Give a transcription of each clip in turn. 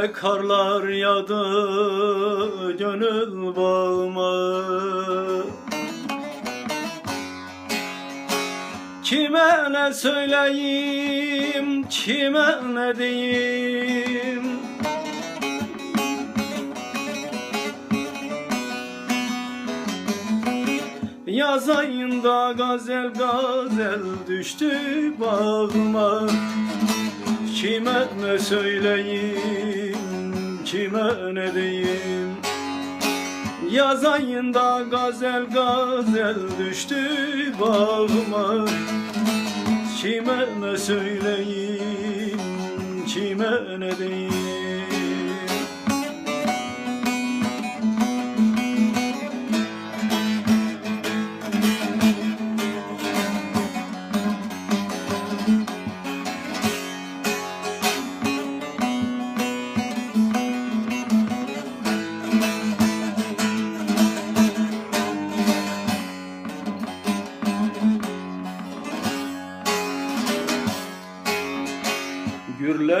Ne karlar yağdı gönül bağıma Kime ne söyleyeyim, kime ne diyeyim Yaz ayında gazel gazel düştü bağıma. Kime ne söyleyeyim, kime ne diyeyim? Yaz ayında gazel gazel düştü bağıma. Kime ne söyleyeyim, kime ne diyeyim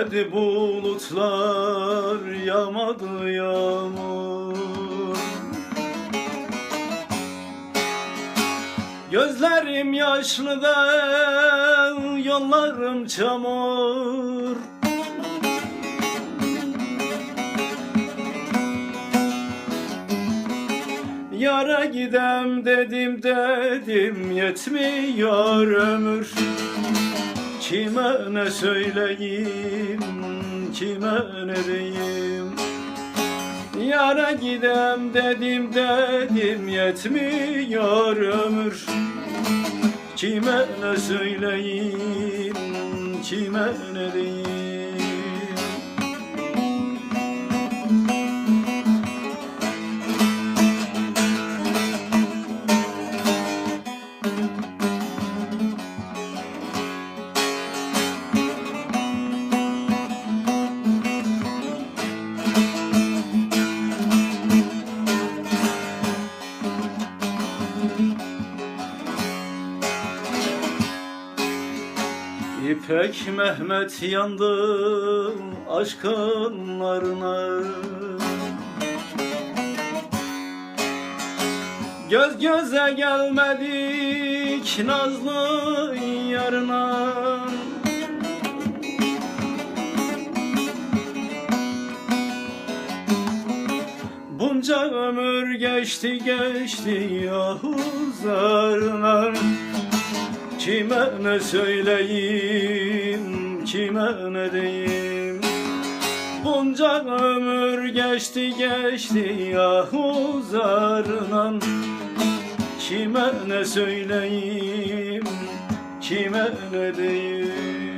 Gürledi bulutlar, yağmadı yağmur. Gözlerim yaşlı da yollarım çamur. Yara gidem dedim dedim yetmiyor ömür Kime ne söyleyeyim, kime ne diyeyim? Yara gidem dedim dedim yetmiyor ömür. Kime ne söyleyeyim, kime ne diyeyim İpek Mehmet yandı aşkın narına Göz göze gelmedik nazlı yarına. Bunca ömür geçti geçti yahu zarına Kime ne söyleyeyim, kime ne diyeyim? Bunca ömür geçti geçti yahu zarınan Kime ne söyleyeyim, kime ne diyeyim